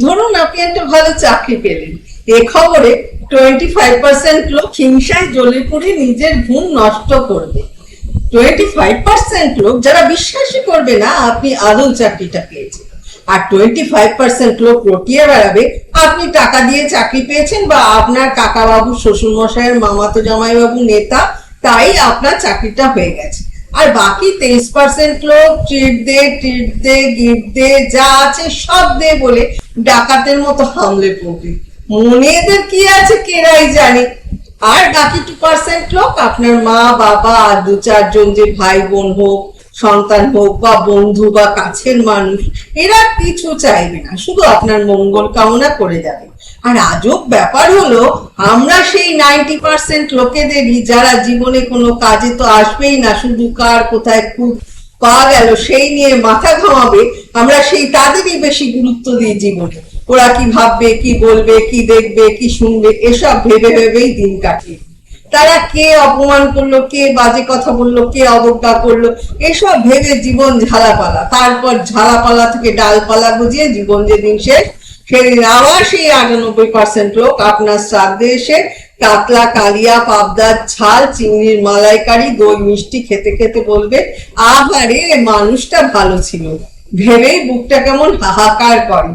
ধরুন আপনি একটা ভালো চাকরি পেলেন। এ খবরে টোয়েন্টি ফাইভ পার্সেন্ট লোক হিংসায় জ্বলে পড়ে নিজের ঘুম নষ্ট করবে। টোয়েন্টি ফাইভ পার্সেন্ট লোক যারা বিশ্বাসই করবে না, আপনি আদৌ চাকরিটা পেয়েছেন। আর টোয়েন্টি ফাইভ পার্সেন্ট লোক রটিয়ে বেড়াবে, আপনি টাকা দিয়ে চাকরি পেয়েছেন বা আপনার কাকা বাবু শ্বশুর মশাইয়ের মামাতো জামাইবাবু, নেতা, তাই আপনার চাকরিটা হয়ে গেছে। আর বাকি তেইশ পার্সেন্ট লোক ট্রিট দে ট্রিট দে গিফট দে, যা আছে সব দে বলে ডাকাতের মতো হামলে পড়বে মনে এদের কি আছে কেরাই জানে। আর বাকি টু পার্সেন্ট লোক আপনার মা, বাবা আর দু চারজন যে ভাই বোন হোক, সন্তান হোক বা বন্ধু বা কাছের মানুষ, এরা কিছু চাইবে না। শুধু আপনার মঙ্গল কামনা করে যাবে। আর আজব ব্যাপার হলো আমরা সেই নাইনটি পার্সেন্ট লোকেদেরই যারা জীবনে কোনো কাজে তো আসবেই না, শুধু কার কোথায় খুব পাওয়া গেল সেই নিয়ে মাথা ঘামাবে, আমরা সেই তাদেরই বেশি গুরুত্ব দিই জীবনে ওরা কি ভাববে, কি বলবে, কি দেখবে, কি শুনবে, এসব ভেবে ভেবেই দিন দিই। তারা কে অপমান করল, কে বাজে কথা বলল, কে অবজ্ঞা করল, এসব ভেবে জীবন ঝালাপালা তারপর ঝালাপালা থেকে ডালপালা গুজিয়ে জীবন যেদিন শেষ সেদিন আবার সেই আটানব্বই পার্সেন্ট লোক আপনার শ্রাদ্ধে এসে কাতলা, কালিয়া পাবদার ছাল, চিংড়ির মালাইকারি, দই, মিষ্টি খেতে খেতে বলবে, আহারে, মানুষটা ভালো ছিল। ভেবেই বুকটা কেমন হাহাকার করে।